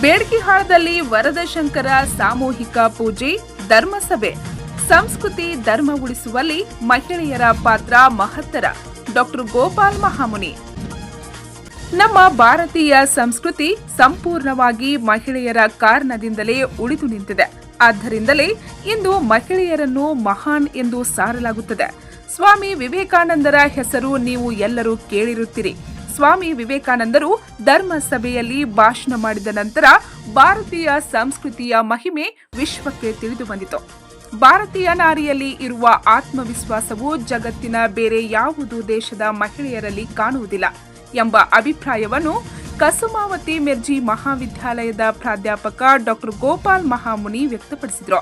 ಬೇಡ್ಕಿಹಾಳದಲ್ಲಿ ವರದಶಂಕರ ಸಾಮೂಹಿಕ ಪೂಜೆ, ಧರ್ಮಸಭೆ. ಸಂಸ್ಕೃತಿ, ಧರ್ಮ ಉಳಿಸುವಲ್ಲಿ ಮಹಿಳೆಯರ ಪಾತ್ರ ಮಹತ್ತರ. ಡಾಕ್ಟರ್ ಗೋಪಾಲ್ ಮಹಾಮುನಿ. ನಮ್ಮ ಭಾರತೀಯ ಸಂಸ್ಕೃತಿ ಸಂಪೂರ್ಣವಾಗಿ ಮಹಿಳೆಯರ ಕಾರಣದಿಂದಲೇ ಉಳಿದು ನಿಂತಿದೆ. ಆದ್ದರಿಂದಲೇ ಇಂದು ಮಹಿಳೆಯರನ್ನು ಮಹಾನ್ ಎಂದು ಸಾರಲಾಗುತ್ತದೆ. ಸ್ವಾಮಿ ವಿವೇಕಾನಂದರ ಹೆಸರು ನೀವು ಎಲ್ಲರೂ ಕೇಳಿರುತ್ತೀರಿ. ಸ್ವಾಮಿ ವಿವೇಕಾನಂದರು ಧರ್ಮ ಸಭೆಯಲ್ಲಿ ಭಾಷಣ ಮಾಡಿದ ನಂತರ ಭಾರತೀಯ ಸಂಸ್ಕೃತಿಯ ಮಹಿಮೆ ವಿಶ್ವಕ್ಕೆ ತಿಳಿದು ಬಂದಿತು. ಭಾರತೀಯ ನಾರಿಯಲ್ಲಿ ಇರುವ ಆತ್ಮವಿಶ್ವಾಸವು ಜಗತ್ತಿನ ಬೇರೆ ಯಾವುದು ದೇಶದ ಮಹಿಳೆಯರಲ್ಲಿ ಕಾಣುವುದಿಲ್ಲ ಎಂಬ ಅಭಿಪ್ರಾಯವನ್ನು ಕಸುಮಾವತಿ ಮಿರ್ಜಿ ಮಹಾವಿದ್ಯಾಲಯದ ಪ್ರಾಧ್ಯಾಪಕ ಡಾಕ್ಟರ್ ಗೋಪಾಲ್ ಮಹಾಮುನಿ ವ್ಯಕ್ತಪಡಿಸಿದರು.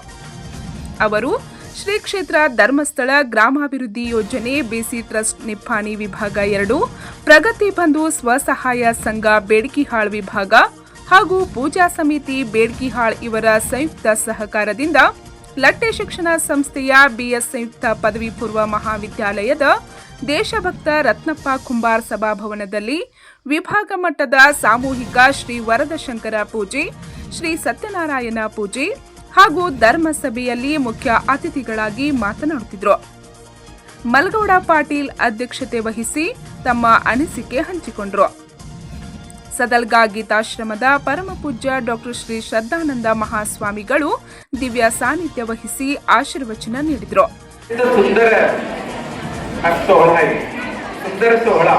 ಅವರು ಶ್ರೀ ಕ್ಷೇತ್ರ ಧರ್ಮಸ್ಥಳ ಗ್ರಾಮಾಭಿವೃದ್ಧಿ ಯೋಜನೆ ಬಿಸಿ ಟ್ರಸ್ಟ್ ನಿಪ್ಪಾಣಿ ವಿಭಾಗ ಎರಡು, ಪ್ರಗತಿ ಬಂಧು ಸ್ವಸಹಾಯ ಸಂಘ ಬೇಡ್ಕಿಹಾಳ್ ವಿಭಾಗ ಹಾಗೂ ಪೂಜಾ ಸಮಿತಿ ಬೇಡ್ಕಿಹಾಳ್ ಇವರ ಸಂಯುಕ್ತ ಸಹಕಾರದಿಂದ ಲಟ್ಟೆ ಶಿಕ್ಷಣ ಸಂಸ್ಥೆಯ ಬಿಎಸ್ ಸಂಯುಕ್ತ ಪದವಿ ಪೂರ್ವ ಮಹಾವಿದ್ಯಾಲಯದ ದೇಶಭಕ್ತ ರತ್ನಪ್ಪ ಕುಂಬಾರ್ ಸಭಾಭವನದಲ್ಲಿ ವಿಭಾಗ ಮಟ್ಟದ ಸಾಮೂಹಿಕ ಶ್ರೀ ವರದಶಂಕರ ಪೂಜೆ, ಶ್ರೀ ಸತ್ಯನಾರಾಯಣ ಪೂಜೆ ಹಾಗೂ ಧರ್ಮ ಸಭೆಯಲ್ಲಿ ಮುಖ್ಯ ಅತಿಥಿಗಳಾಗಿ ಮಾತನಾಡುತ್ತಿದ್ದರು ಮಲ್ಗೌಡ ಪಾಟೀಲ್ ಅಧ್ಯಕ್ಷತೆ ವಹಿಸಿ ತಮ್ಮ ಅನಿಸಿಕೆ ಹಂಚಿಕೊಂಡರು ಸದಲ್ಗಾ ಗೀತಾಶ್ರಮದ ಪರಮಪೂಜ್ಯ ಡಾಕ್ಟರ್ ಶ್ರೀ ಶ್ರದ್ಧಾನಂದ ಮಹಾಸ್ವಾಮಿಗಳು ದಿವ್ಯ ಸಾನ್ನಿಧ್ಯ ವಹಿಸಿ ಆಶೀರ್ವಚನ ನೀಡಿದರು इथं सुंदर हा सोहळा आहे सुंदर सोहळा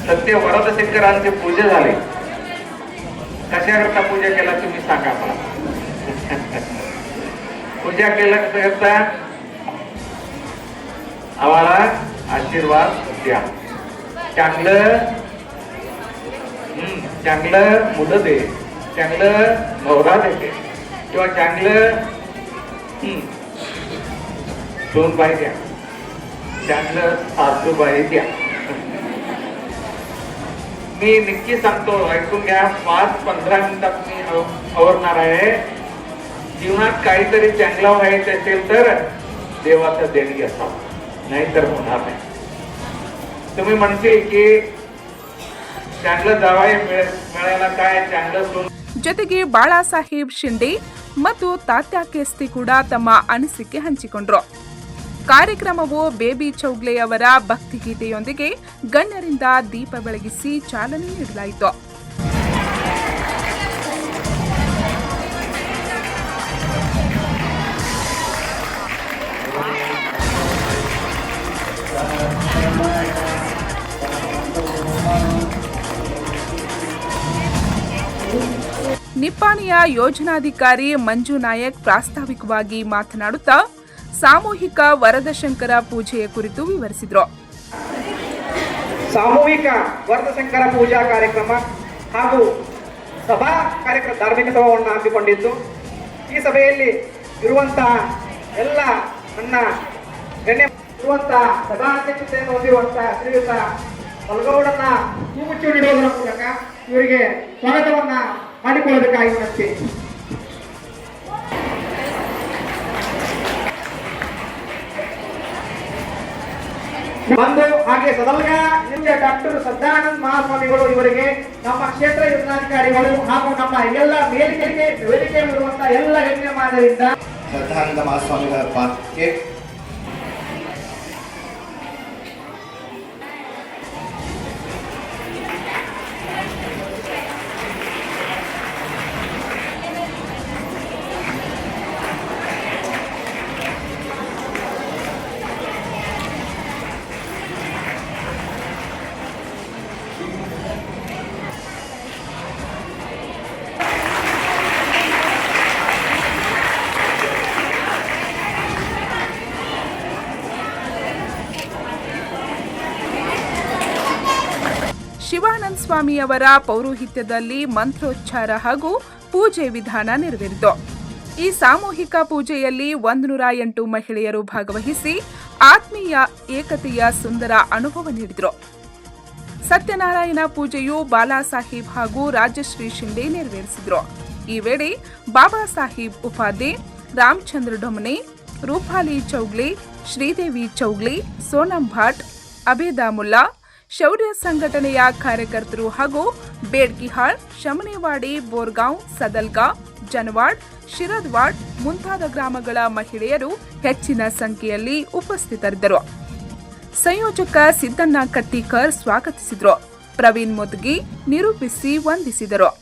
सत्य वरदशंकरांची पूजा झाली कशाकरता पूजा केला तुम्ही सांगा मला. पूजा केल्या कशाकरता आम्हाला आशीर्वाद द्या. चांगलं हम्म, चांगलं मुलं दे चांगलं नवरा देते किंवा चांगलं हम्म, सोनबाई द्या चांगलं सासूबाई द्या. मी नक्की सांगतो ऐकून घ्या पाच पंधरा मिनिटात मी आव- आवरणार आहे जीवनात काहीतरी चांगलं व्हायचं असेल तर देवाचं देणगी असावं नाहीतर होणार नाही तुम्ही म्हणतील की चांगलं जावाई मिळ- मिळायला काय चांगलं सोन ಜೊತೆಗೆ ಬಾಳಾಸಾಹೇಬ್ ಶಿಂದೆ ಮತ್ತು ತಾತ್ಯಾ ಕೇಸ್ತಿ ಕೂಡ ತಮ್ಮ ಅನಿಸಿಕೆ ಹಂಚಿಕೊಂಡ್ರು ಕಾರ್ಯಕ್ರಮವು ಬೇಬಿ ಚೌಗ್ಲೆ ಅವರ ಭಕ್ತಿಗೀತೆಯೊಂದಿಗೆ ಗಣ್ಯರಿಂದ ದೀಪ ಬೆಳಗಿಸಿ ಚಾಲನೆ ನೀಡಲಾಯಿತು. ನಿಪ್ಪಾಣಿಯ ಯೋಜನಾಧಿಕಾರಿ ಮಂಜು ನಾಯಕ್ ಪ್ರಾಸ್ತಾವಿಕವಾಗಿ ಮಾತನಾಡುತ್ತಾ ಸಾಮೂಹಿಕ ವರದಶಂಕರ ಪೂಜೆಯ ಕುರಿತು ವಿವರಿಸಿದರು. ಸಾಮೂಹಿಕ ವರದಶಂಕರ ಪೂಜಾ ಕಾರ್ಯಕ್ರಮ ಹಾಗೂ ಸಭಾ ಕಾರ್ಯಕ್ರಮ ಧಾರ್ಮಿಕ ಸಭಾವನ್ನು ಹಮ್ಮಿಕೊಂಡಿದ್ದು, ಈ ಸಭೆಯಲ್ಲಿ ಇರುವಂತಹ ಎಲ್ಲ ನನ್ನ ಗಣ್ಯ ಇರುವಂತಹ ಸಭಾಧ್ಯಕ್ಷತೆಯನ್ನು ಹೊಂದಿರುವಂತಹ ಶ್ರೀಯುತ ಮಲ್ಗೌಡನ್ನ ಹೂಗುಚ್ಚು ನೀಡುವುದರ ಮೂಲಕ ಇವರಿಗೆ ಸ್ವಾಗತವನ್ನ ಮಾಡಿಕೊಳ್ಳಬೇಕಾಗಿ ಬಂದು ಹಾಗೆ ಸದಲ್ಗ, ನಿಮಗೆ ಡಾಕ್ಟರ್ ಸದ್ದಾನಂದ ಮಹಾಸ್ವಾಮಿಗಳು ಇವರಿಗೆ ನಮ್ಮ ಕ್ಷೇತ್ರ ಯೋಜನಾಧಿಕಾರಿಗಳು ಹಾಗೂ ನಮ್ಮ ಎಲ್ಲ ಮೇಲಿಕೆಗೆ ಇರುವಂತಹ ಎಲ್ಲ ಹೆಣ್ಣಿನ ಮಾದರಿಂದ ಸದ್ದಾನಂದ ಮಹಾಸ್ವಾಮಿಗಳ ಪಾತ್ರಕ್ಕೆ ಶಿವಾನಂದ ಸ್ವಾಮಿಯವರ ಪೌರೋಹಿತ್ಯದಲ್ಲಿ ಮಂತ್ರೋಚ್ಚಾರ ಹಾಗೂ ಪೂಜೆ ವಿಧಾನ ನೆರವೇರಿತು. ಈ ಸಾಮೂಹಿಕ ಪೂಜೆಯಲ್ಲಿ ಒಂದು ನೂರ ಎಂಟು ಮಹಿಳೆಯರು ಭಾಗವಹಿಸಿ ಆತ್ಮೀಯ ಏಕತೆಯ ಸುಂದರ ಅನುಭವ ನೀಡಿದರು. ಸತ್ಯನಾರಾಯಣ ಪೂಜೆಯು ಬಾಲಾಸಾಹೇಬ್ ಹಾಗೂ ರಾಜಶ್ರೀ ಶಿಂಡೆ ನೆರವೇರಿಸಿದರು. ಈ ವೇಳೆ ಬಾಬಾ ಸಾಹೇಬ್ ಉಪಾಧಿ, ರಾಮಚಂದ್ರ ಡೊಮನೆ, ರೂಪಾಲಿ ಚೌಗ್ಲಿ, ಶ್ರೀದೇವಿ ಚೌಗ್ಲಿ ಸೋನಂ ಭಾಟ್ ಅಬೇದಾ ಮುಲ್ಲಾ ಶೌರ್ಯ ಸಂಘಟನೆಯ ಕಾರ್ಯಕರ್ತರು ಹಾಗೂ ಬೇಡ್ಗಿಹಾಳ್ ಶಮನೇವಾಡಿ, ಬೋರ್ಗಾಂವ್, ಸದಲ್ಗಾ, ಜನವಾಡ್, ಶಿರದ್ವಾಡ್ ಮುಂತಾದ ಗ್ರಾಮಗಳ ಮಹಿಳೆಯರು ಹೆಚ್ಚಿನ ಸಂಖ್ಯೆಯಲ್ಲಿ ಉಪಸ್ಥಿತರಿದ್ದರು. ಸಂಯೋಜಕ ಸಿದ್ದಣ್ಣ ಕಟ್ಟಿಕರ್ ಸ್ವಾಗತಿಸಿದರು. ಪ್ರವೀಣ್ ಮುದ್ಗಿ ನಿರೂಪಿಸಿ ವಂದಿಸಿದರು.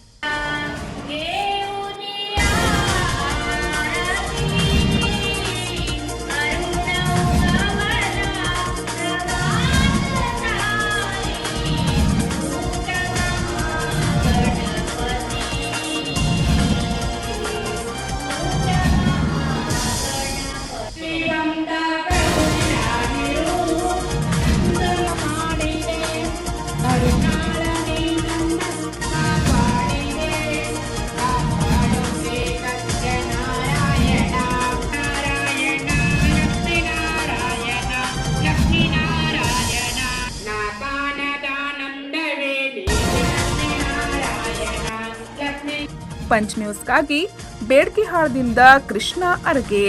ಪಂಚ್ ನ್ಯೂಸ್ಗಾಗಿ ಬೇಡ್ಕಿಹಾಳದಿಂದ ಕೃಷ್ಣ ಅರಗೆ